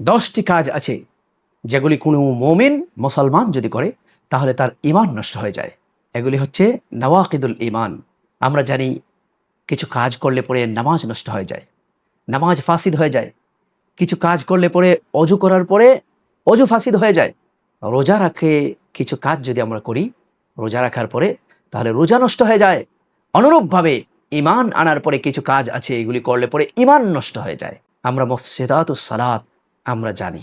দশটি কাজ আছে যেগুলি কোনো মোমেন মুসলমান যদি করে, তাহলে তার ইমান নষ্ট হয়ে যায়। এগুলি হচ্ছে নওয়াকিদুল ইমান আমরা জানি কিছু কাজ করলে পরে নামাজ নষ্ট হয়ে যায়, নামাজ ফাসিদ হয়ে যায়। কিছু কাজ করলে পরে অজু করার পরে অজু ফাসিদ হয়ে যায়। রোজা রাখে কিছু কাজ যদি আমরা করি, রোজা রাখার পরে তাহলে রোজা নষ্ট হয়ে যায়। অনুরূপভাবে ইমান আনার পরে কিছু কাজ আছে, এগুলি করলে পরে ইমান নষ্ট হয়ে যায়। আমরা মুফসিদাতুল সালাত আমরা জানি।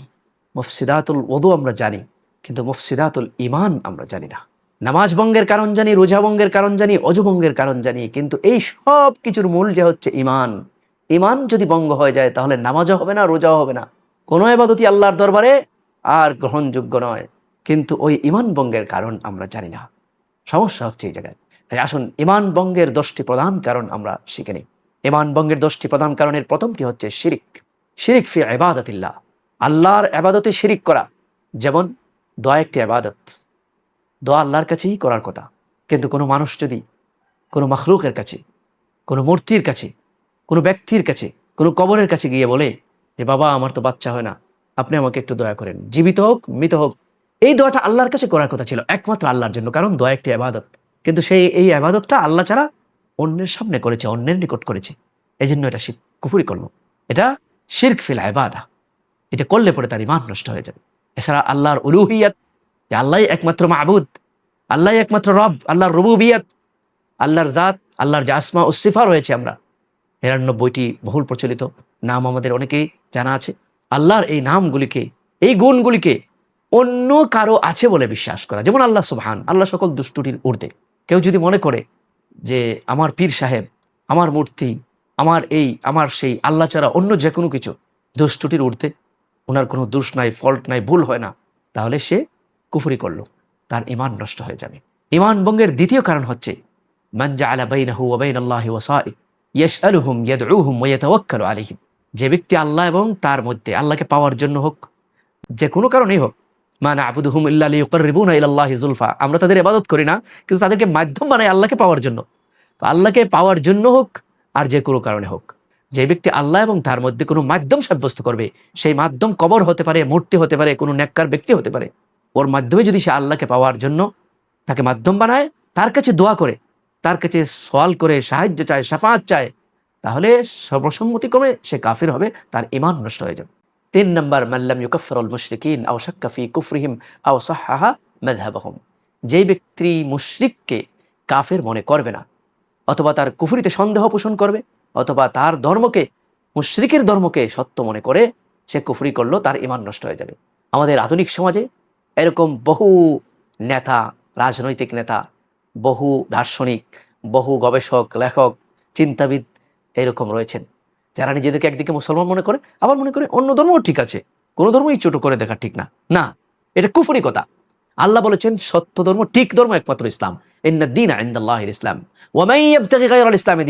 মুফসিদাতুল ওদু আমরা জানি, কিন্তু মুফসিদাতুল ইমান আমরা জানি না। নামাজ ভঙ্গের কারণ জানি, রোজা ভঙ্গের কারণ জানি অজুভঙ্গের কারণ জানি, কিন্তু এই সব কিছুর মূল যে হচ্ছে ইমান ইমান যদি ভঙ্গ হয়ে যায়, তাহলে নামাজও হবে না, রোজাও হবে না। কোনো এবাদতি আল্লাহর দরবারে আর গ্রহণযোগ্য নয়। কিন্তু ওই ইমান ভঙ্গের কারণ আমরা জানি না। সমস্যা হচ্ছে এই জায়গায়। তাই আসুন ইমান ভঙ্গের দশটি প্রধান কারণ আমরা শিখে নিই। ইমান ভঙ্গের দশটি প্রধান কারণের প্রথমটি হচ্ছে শিরিক। শিরিক ফি এবাদতিল্লাহ আল্লাহর আবাদতে শিরিক করা। যেমন, দোয়া একটি আবাদত দোয়া আল্লাহর কাছেই করার কথা। কিন্তু কোনো মানুষ যদি কোনো মখলুকের কাছে, কোনো মূর্তির কাছে, কোনো ব্যক্তির কাছে, কোনো কবরের কাছে গিয়ে বলে যে, বাবা, আমার তো বাচ্চা হয় না। আপনি আমাকে একটু দয়া করেন। জীবিত হোক, মৃত হোক। এই দোয়াটা আল্লাহর কাছে করার কথা ছিল। একমাত্র আল্লাহর জন্য। কারণ দয়া একটি আবাদত কিন্তু সেই, এই আবাদতটা আল্লাহ ছাড়া অন্যের সামনে করেছে, অন্যের নিকট করেছে। এই জন্য এটা কুফুরি করল এটা শির্ক ফিল আবাদা এটা করলে পরে তার ইমান নষ্ট হয়ে যাবে। এছাড়া আল্লাহর উলুহিয়াত, যে আল্লাহ একমাত্র মাহবুদ আল্লাহ একমাত্র রব, আল্লাহর রবুবিয়াত, আল্লাহর জাত, আল্লাহর যে আসমা উসিফা রয়েছে আমরা, নিরানব্বইটি বহুল প্রচলিত নাম আমাদের অনেকেই জানা আছে। আল্লাহর এই নামগুলিকে, এই গুণগুলিকে অন্য কারও আছে বলে বিশ্বাস করা। যেমন আল্লাহ সুবহান, আল্লাহ সকল দুষ্টুটির ঊর্ধ্বে। কেউ যদি মনে করে যে আমার পীর সাহেব, আমার মূর্তি, আমার এই, আমার সেই, আল্লাহ ছাড়া অন্য যে কোনো কিছু দুষ্টুটির ঊর্ধ্বে ওনার কোনো দোষ নাই ফল্ট নাই, ভুল হয় না। তাহলে সে কুফুরি করল। তার ইমান নষ্ট হয়ে যাবে। ইমান ভঙ্গের দ্বিতীয় কারণ হচ্ছে, মান ওয়া ইয়াতাওয়াক্কালু আলাইহিম। যে ব্যক্তি আল্লাহ এবং তার মধ্যে আল্লাহকে পাওয়ার জন্য হোক, যে কোনো কারণেই হোক, মা না'বুদুহুম ইল্লা লিয়ুকাররিবুনা ইলাল্লাহি যুলফা। আমরা তাদের ইবাদত করি না, কিন্তু তাদেরকে মাধ্যম বানাই আল্লাহকে পাওয়ার জন্য। আল্লাহকে পাওয়ার জন্য হোক, আর যে কোনো কারণে হোক। যে ব্যক্তি আল্লাহ এবং তার মধ্যে কোনো মাধ্যম সাব্যস্ত করবে, সেই মাধ্যম কবর হতে পারে, মূর্তি হতে পারে, কোনো নেককার ব্যক্তি হতে পারে। ওর মাধ্যমে যদি সে আল্লাহকে পাওয়ার জন্য তাকে মাধ্যম বানায়, তার কাছে দোয়া করে, তার কাছে সওয়াল করে, সাহায্য চায়, সাফাত চায়, তাহলে সর্বসম্মতিক্রমে সে কাফির হবে, তার ইমান নষ্ট হয়ে যাবে। তিন নম্বর মাল্লাম ইউকফরুল মুশরিকিন আও শাক্কা ফি কুফরিহিম আও সাহাহা মাযহাবাহুম। যেই ব্যক্তি মুশরিককে কাফের মনে করবে না, অথবা তার কুফরিতে সন্দেহ পোষণ করবে অথবা তার ধর্মকে, মুশরিকের ধর্মকে সত্য মনে করে সে কুফরি করল তার ইমান নষ্ট হয়ে যাবে। আমাদের আধুনিক সমাজে এরকম বহু নেতা, রাজনৈতিক নেতা, বহু দার্শনিক, বহু গবেষক, লেখক, চিন্তাবিদ এরকম রয়েছেন, যারা নিজেদেরকে একদিকে মুসলমান মনে করে, আবার মনে করে অন্য ধর্মও ঠিক আছে। কোনো ধর্মই ছোট করে দেখা ঠিক না। না, এটা কুফরি কথা। আল্লাহ বলেছেন, সত্য ধর্ম, ঠিক ধর্ম একমাত্র ইসলাম। ইসলাম। ওয়ামাই গায়রাল ইসলামি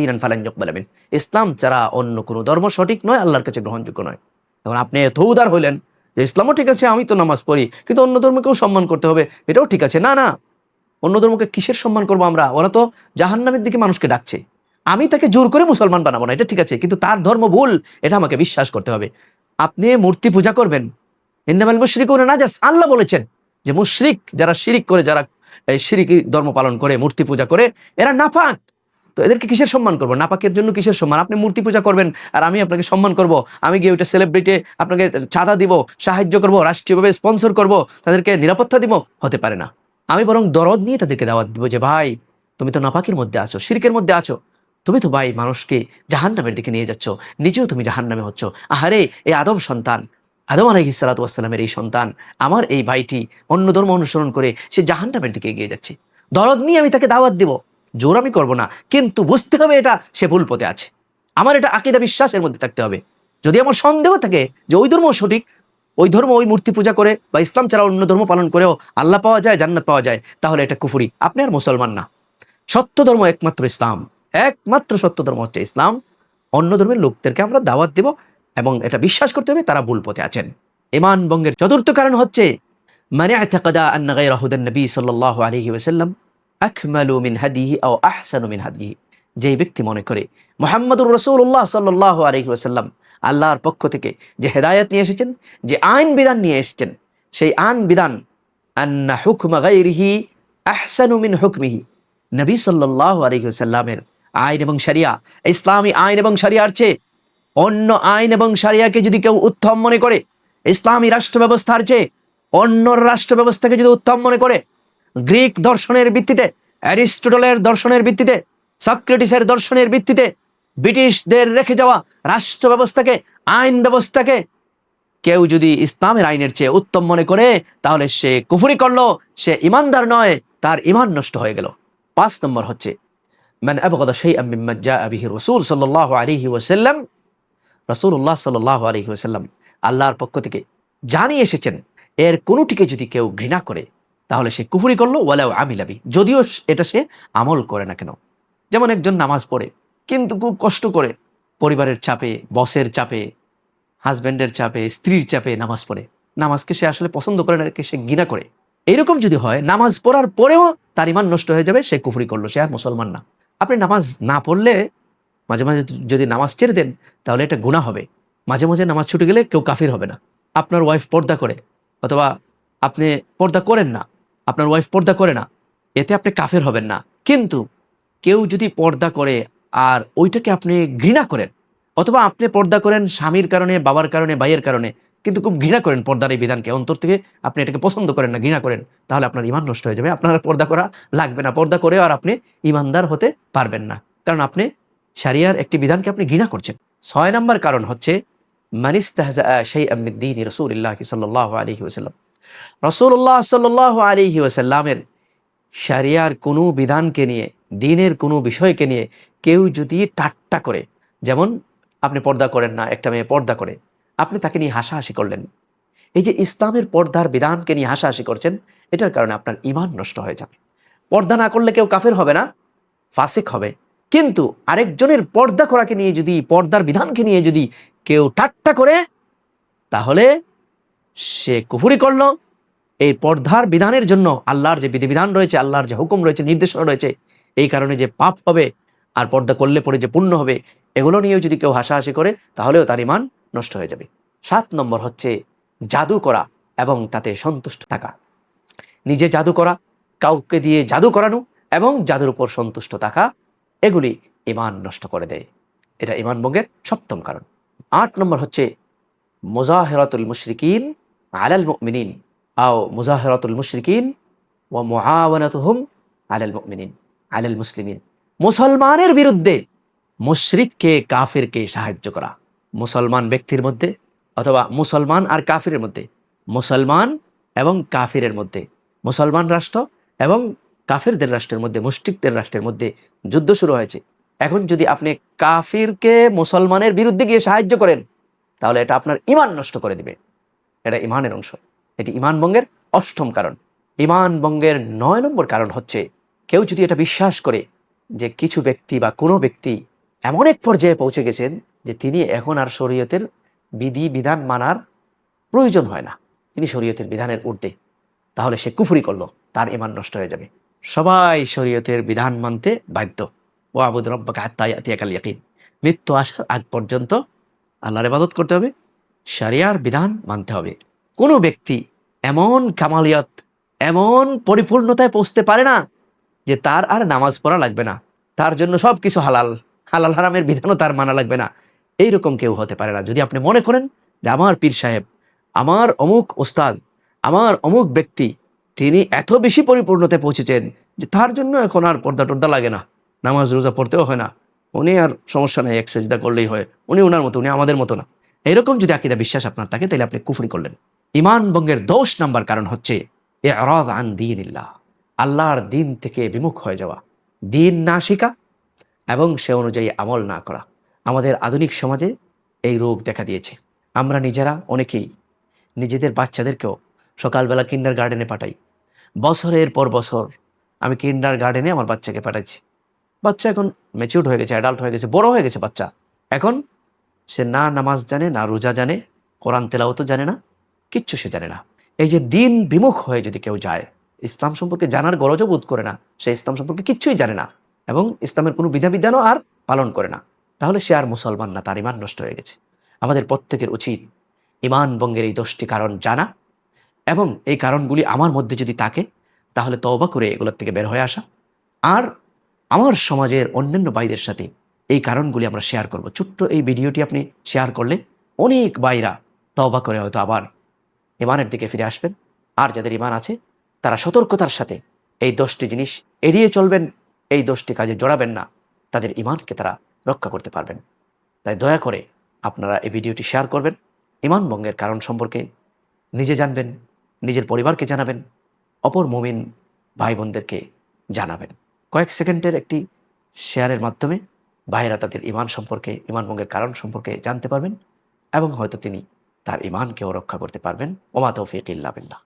ছাড়া অন্য কোনো ধর্ম সঠিক নয়, আল্লাহর কাছে গ্রহণযোগ্য নয়। এখন আপনি এত উদার হইলেন যে, ইসলামও ঠিক আছে, আমি তো নামাজ পড়ি, কিন্তু অন্য ধর্মকেও সম্মান করতে হবে, এটাও ঠিক আছে। না না, অন্য ধর্মকে কিসের সম্মান করব আমরা? ওরা তো জাহান্নামের দিকে মানুষকে ডাকছে। আমি তাকে জোর করে মুসলমান বানাবো না, এটা ঠিক আছে, কিন্তু তার ধর্ম ভুল, এটা আমাকে বিশ্বাস করতে হবে। আপনি মূর্তি পূজা করবেন। ইন্নামাল মুশরিক না জাস আল্লাহ বলেছেন যে মুশরিক, যারা শিরিক করে, যারা, এই শিরিকি ধর্ম পালন করে, মূর্তি পূজা করে, এরা নাপাক তো এদেরকে কিসের সম্মান করব? নাপাকের জন্য কিসের সম্মান? আপনি মূর্তি পূজা করবেন আর আমি আপনাকে সম্মান করব। আমি গিয়ে ওইটা সেলিব্রিটি আপনাকে চাঁদা দিব, সাহায্য করব, রাষ্ট্রীয়ভাবে স্পন্সর করব, তাদেরকে নিরাপত্তা দিব, হতে পারে না। আমি বরং দরদ নিয়ে তাদেরকে দাওয়াত দিব যে, ভাই, তুমি তো নাপাকের মধ্যে আছো, শিরকের মধ্যে আছো। তুমি তো ভাই মানুষকে জাহান্নামের দিকে নিয়ে যাচ্ছ, নিজেও তুমি জাহান্নামে হচ্ছ। আহারে এই আদম সন্তান আদম আলহি সালাতামের এই সন্তান, আমার এই ভাইটি অন্য ধর্ম অনুসরণ করে সে জাহান্নামের দিকে এগিয়ে যাচ্ছে। দরদ নিয়ে আমি তাকে দাওয়াত দিব, জোর আমি করব না, কিন্তু বুঝতে হবে এটা সে ভুল পথে আছে। আমার এটা আকিদা বিশ্বাসের মধ্যে থাকতে হবে। যদি আমার সন্দেহ থাকে যে ওই ধর্ম সঠিক, ওই ধর্ম ওই মূর্তি পূজা করে বা ইসলাম ছাড়া অন্য ধর্ম পালন করেও আল্লাহ পাওয়া যায়, জান্নাত পাওয়া যায়, তাহলে এটা কুফুরি। আপনি আর মুসলমান না। সত্য ধর্ম একমাত্র ইসলাম। একমাত্র সত্য ধর্ম হচ্ছে ইসলাম। অন্য ধর্মের লোকদেরকে আমরা দাওয়াত দেব এবং এটা বিশ্বাস করতে হবে তারা ভুল পথে আছেন। ইমান বঙ্গের চতুর্থ কারণ হচ্ছে মানে নবী ওয়াসাল্লাম, আকমালু মিন হাদিহি মিন হাদিহি। যেই ব্যক্তি মনে করে, মোহাম্মদুর রসুল্লাহ সাল্লাহ আলহি ওয়াসাল্লাম, আল্লাহর পক্ষ থেকে যে হেদায়ত নিয়ে এসেছেন, যে আইন বিধান নিয়ে এসেছেন, সেই আইন বিধান, আন্না হুকমা গাইরিহি আহসানু হুকমিহি। নবী সাল্লাল্লাহু আলাইহি ওয়াসাল্লামের আইন এবং শরিয়া, ইসলামী আইন এবং শরিয়ার চেয়ে অন্য আইন এবং শরিয়াকে যদি কেউ উত্তম মনে করে, ইসলামী রাষ্ট্র ব্যবস্থার চেয়ে অন্য রাষ্ট্র ব্যবস্থাকে যদি উত্তম মনে করে, গ্রিক দর্শনের ভিত্তিতে, অ্যারিস্টোটলের দর্শনের ভিত্তিতে, সক্রেটিসের দর্শনের ভিত্তিতে ব্রিটিশদের রেখে যাওয়া রাষ্ট্র ব্যবস্থাকে আইন ব্যবস্থাকে কেউ যদি ইসলামের আইনের চেয়ে উত্তম মনে করে, তাহলে সে কুফুরি করল, সে ইমানদার নয়, তার ইমান নষ্ট হয়ে গেল। পাঁচ নম্বর হচ্ছে, মান আবগদা শাইআম মিম্মা জাআ বিহি রাসূল সাল্লাল্লাহু আলাইহি ওয়াসাল্লাম রাসূলুল্লাহ সাল্লাল্লাহু আলাইহি ওয়াসাল্লাম আল্লাহর পক্ষ থেকে জানিয়ে এসেছেন, এর কোনোটিকে যদি কেউ ঘৃণা করে, তাহলে সে কুফুরি করল, ওয়ালাউ আমিলাবি যদিও এটা সে আমল করে না কেন। যেমন একজন নামাজ পড়ে, কিন্তু খুব কষ্ট করে পরিবারের চাপে, বসের চাপে, হাজব্যান্ডের চাপে, স্ত্রীর চাপে নামাজ পড়ে। নামাজকে সে আসলে পছন্দ করে না সে ঘৃণা করে। এইরকম যদি হয়, নামাজ পড়ার পরেও তার ইমান নষ্ট হয়ে যাবে, সে কুফরি করল, সে আর মুসলমান না। আপনি নামাজ না পড়লে মাঝে মাঝে যদি নামাজ ছেড়ে দেন, তাহলে এটা গুণা হবে। মাঝে মাঝে নামাজ ছুটে গেলে কেউ কাফির হবে না। আপনার ওয়াইফ পর্দা করে, অথবা আপনি পর্দা করেন না, আপনার ওয়াইফ পর্দা করে না, এতে আপনি কাফের হবেন না। কিন্তু কেউ যদি পর্দা করে আর ওইটাকে আপনি ঘৃণা করেন, অথবা আপনি পর্দা করেন স্বামীর কারণে, বাবার কারণে, ভাইয়ের কারণে, কিন্তু খুব ঘৃণা করেন পর্দার এই বিধানকে, অন্তর থেকে আপনি এটাকে পছন্দ করেন না, ঘৃণা করেন, তাহলে আপনার ইমান নষ্ট হয়ে যাবে। আপনার পর্দা করা লাগবে না। পর্দা করে আর আপনি ইমানদার হতে পারবেন না। কারণ আপনি সারিয়ার একটি বিধানকে আপনি ঘৃণা করছেন। ছয় নম্বর কারণ হচ্ছে মানিস্তাহজা সেই আমিদ্দিন রসুল্লাহ সাল্লাহ আলহি ওসাল্লাম রসুল্লাহ সাল্লাহ আলহি ওসাল্লামের সারিয়ার কোনো বিধানকে নিয়ে, দিনের কোনো বিষয়কে নিয়ে কেউ যদি টাট্টা করে, যেমন আপনি পর্দা করেন না, একটা মেয়ে পর্দা করে, আপনি তাকে নিয়ে হাসাহাসি করলেন। এই যে ইসলামের পর্দার বিধানকে নিয়ে হাসাহাসি করছেন, এটার কারণে আপনার ইমান নষ্ট হয়ে যাবে। পর্দা না করলে কেউ কাফের হবে না, ফাসিক হবে। কিন্তু আরেকজনের পর্দা করাকে নিয়ে যদি, পর্দার বিধানকে নিয়ে যদি কেউ ঠাট্টা করে, তাহলে সে কুফুরি করল। এই পর্দার বিধানের জন্য আল্লাহর যে বিধিবিধান রয়েছে, আল্লাহর যে হুকুম রয়েছে, নির্দেশনা রয়েছে, এই কারণে যে পাপ হবে আর পর্দা করলে পরে যে পুণ্য হবে, এগুলো নিয়েও যদি কেউ হাসাহাসি করে, তাহলেও তার ইমান নষ্ট হয়ে যাবে। সাত নম্বর হচ্ছে জাদু করা এবং তাতে সন্তুষ্ট থাকা। নিজে জাদু করা, কাউকে দিয়ে জাদু করানো এবং জাদুর উপর সন্তুষ্ট থাকা এগুলি ইমান নষ্ট করে দেয়। এটা ইমান ভঙ্গের সপ্তম কারণ। আট নম্বর হচ্ছে মুজাহেরাতুল মুশরিকিন আলাল মুমিনিন, আও মুজাহেরাতুল মুশরিকিন ও মুআওয়ানাতুহুম আলাল মুমিনিন, আলাল মুসলিমিন। মুসলমানের বিরুদ্ধে মুশরিককে, কাফিরকে সাহায্য করা। মুসলমান ব্যক্তির মধ্যে অথবা মুসলমান আর কাফিরের মধ্যে। মুসলমান এবং কাফিরের মধ্যে। মুসলমান রাষ্ট্র এবং কাফিরদের রাষ্ট্রের মধ্যে মুষ্টিকদের রাষ্ট্রের মধ্যে যুদ্ধ শুরু হয়েছে। এখন যদি আপনি কাফিরকে মুসলমানের বিরুদ্ধে গিয়ে সাহায্য করেন, তাহলে এটা আপনার ইমান নষ্ট করে দিবে। এটা ইমানের অংশ। এটি ইমান ভঙ্গের অষ্টম কারণ। ইমান ভঙ্গের নয় নম্বর কারণ হচ্ছে, কেউ যদি এটা বিশ্বাস করে যে কিছু ব্যক্তি বা কোনো ব্যক্তি এমন এক পর্যায়ে পৌঁছে গেছেন যে তিনি এখন আর শরীয়তের বিধি, বিধান মানার প্রয়োজন হয় না। তিনি শরীয়তের বিধানের ঊর্ধ্বে। তাহলে সে কুফুরি করল, তার ইমান নষ্ট হয়ে যাবে। সবাই শরীয়তের বিধান মানতে বাধ্য। ও আবুদ রব্বাকে আত্মায়াতিয়াকাল মৃত্যু আসার আগ পর্যন্ত আল্লাহর ইবাদত করতে হবে, শরিয়ার বিধান মানতে হবে। কোনো ব্যক্তি এমন কামালিয়ত, এমন পরিপূর্ণতায় পৌঁছতে পারে না যে তার আর নামাজ পড়া লাগবে না। তার জন্য সব কিছু হালাল হালাল হারামের বিধানও তার মানা লাগবে না। এইরকম কেউ হতে পারে না। যদি আপনি মনে করেন যে আমার পীর সাহেব, আমার অমুক ওস্তাদ, আমার অমুক ব্যক্তি তিনি এত বেশি পরিপূর্ণতায় পৌঁছেছেন যে তার জন্য এখন আর পর্দা টর্দা লাগে না। নামাজ, রোজা পড়তেও হয় না। উনি আর সমস্যা নেই, এক সেজদা করলেই হয়। উনি ওনার মতো, উনি আমাদের মতো না। এরকম যদি আকিদা বিশ্বাস আপনার থাকে, তাহলে আপনি কুফরি করলেন। ইমান বঙ্গের দোষ নাম্বার কারণ হচ্ছে এ আরাদ আন দিন ইল্লাহ আল্লাহর দিন থেকে বিমুখ হয়ে যাওয়া। দিন না শিখা এবং সে অনুযায়ী আমল না করা। আমাদের আধুনিক সমাজে এই রোগ দেখা দিয়েছে। আমরা নিজেরা অনেকেই নিজেদের বাচ্চাদেরকেও সকালবেলা কিন্ডার গার্ডেনে পাঠাই। বছরের পর বছর আমি কিন্ডার গার্ডেনে আমার বাচ্চাকে পাঠাচ্ছি বাচ্চা এখন ম্যাচিউর হয়ে গেছে অ্যাডাল্ট হয়ে গেছে, বড় হয়ে গেছে বাচ্চা। এখন সে না নামাজ জানে, না রোজা জানে, কোরআন তেলাও তো জানে না, কিচ্ছু সে জানে না। এই যে দিন বিমুখ হয়ে যদি কেউ যায়, ইসলাম সম্পর্কে জানার গরজও বোধ করে না, সে ইসলাম সম্পর্কে কিচ্ছুই জানে না এবং ইসলামের কোনো বিধাবিধানও আর পালন করে না। তাহলে সে আর মুসলমান না, তার ইমান নষ্ট হয়ে গেছে। আমাদের প্রত্যেকের উচিত ইমান বঙ্গের এই দশটি কারণ জানা এবং এই কারণগুলি আমার মধ্যে যদি থাকে, তাহলে তওবা করে এগুলোর থেকে বের হয়ে আসা। আর আমার সমাজের অন্যান্য ভাইদের সাথে এই কারণগুলি আমরা শেয়ার করব। ছোট্ট এই ভিডিওটি আপনি শেয়ার করলে অনেক বাইরা তওবা করে হয়তো আবার ইমানের দিকে ফিরে আসবেন। আর যাদের ইমান আছে, তারা সতর্কতার সাথে এই দশটি জিনিস এড়িয়ে চলবেন, এই দশটি কাজে জড়াবেন না। তাদের ইমানকে তারা রক্ষা করতে পারবেন। তাই দয়া করে আপনারা এই ভিডিওটি শেয়ার করবেন। ইমান ভঙ্গের কারণ সম্পর্কে নিজে জানবেন। নিজের পরিবারকে জানাবেন, অপর মুমিন ভাই বোনদেরকে জানাবেন। কয়েক সেকেন্ডের একটি শেয়ারের মাধ্যমে ভাইয়েরা তাদের ইমান সম্পর্কে ইমান ভঙ্গের কারণ সম্পর্কে জানতে পারবেন এবং হয়তো তিনি তার ইমানকেও রক্ষা করতে পারবেন। ওমা তৌফিক ইল্লা বিল্লাহ।